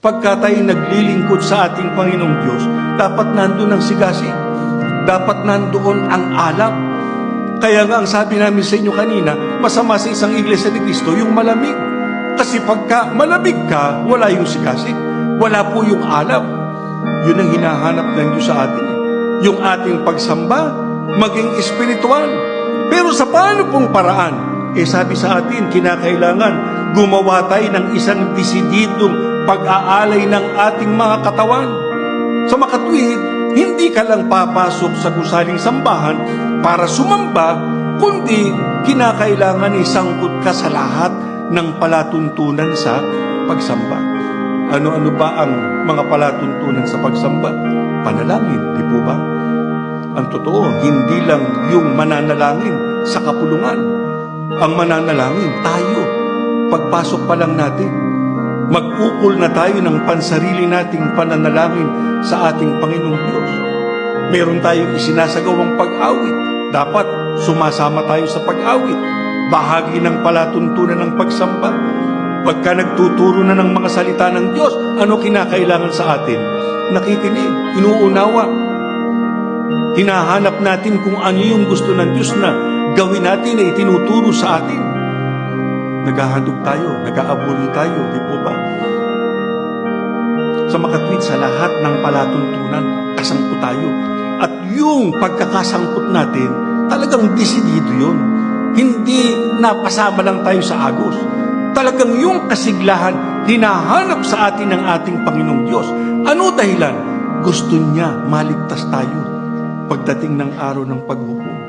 Pagka tayo naglilingkod sa ating Panginoong Diyos, dapat nandun ang sigasig. Dapat nandoon ang alam. Kaya nga ang sabi namin sa inyo kanina, masama sa isang iglesia ni Cristo yung malamig. Kasi pagka malamig ka, wala yung sigasig. Wala po yung alam. Yun ang hinahanap ng Diyos sa atin. Yung ating pagsamba, maging espiritual. Pero sa paano pong paraan? Eh sabi sa atin, kinakailangan gumawa tayo ng isang desididong pag-aalay ng ating mga katawan. Sa makatuwid, hindi ka lang papasok sa gusaling sambahan para sumamba, kundi kinakailangan isangkot ka sa lahat ng palatuntunan sa pagsamba. Ano-ano ba ang mga palatuntunan sa pagsamba? Panalangin, di po ba? Ang totoo, hindi lang yung mananalangin sa kapulungan. Ang mananalangin, tayo. Pagpasok pa lang natin, mag-ukol na tayo ng pansarili nating pananalangin sa ating Panginoong Diyos. Meron tayong isinasagawang pag-awit. Dapat sumasama tayo sa pag-awit. Bahagi ng palatuntunan ng pagsamba. Pagka nagtuturo na ng mga salita ng Diyos, ano kinakailangan sa atin? Nakikinig, inuunawa. Hinahanap natin kung ano yung gusto ng Diyos na gawin natin na itinuturo sa atin. Naghahandog tayo, nag-aabuli tayo, di po ba? Sa makatwid sa lahat ng palatuntunan, kasangkot tayo. At yung pagkakasangkot natin, talagang desidido yun. Hindi napasama lang tayo sa agos. Talagang yung kasiglahan, hinahanap sa atin ng ating Panginoong Diyos. Ano dahilan? Gusto niya maligtas tayo pagdating ng araw ng paghukom.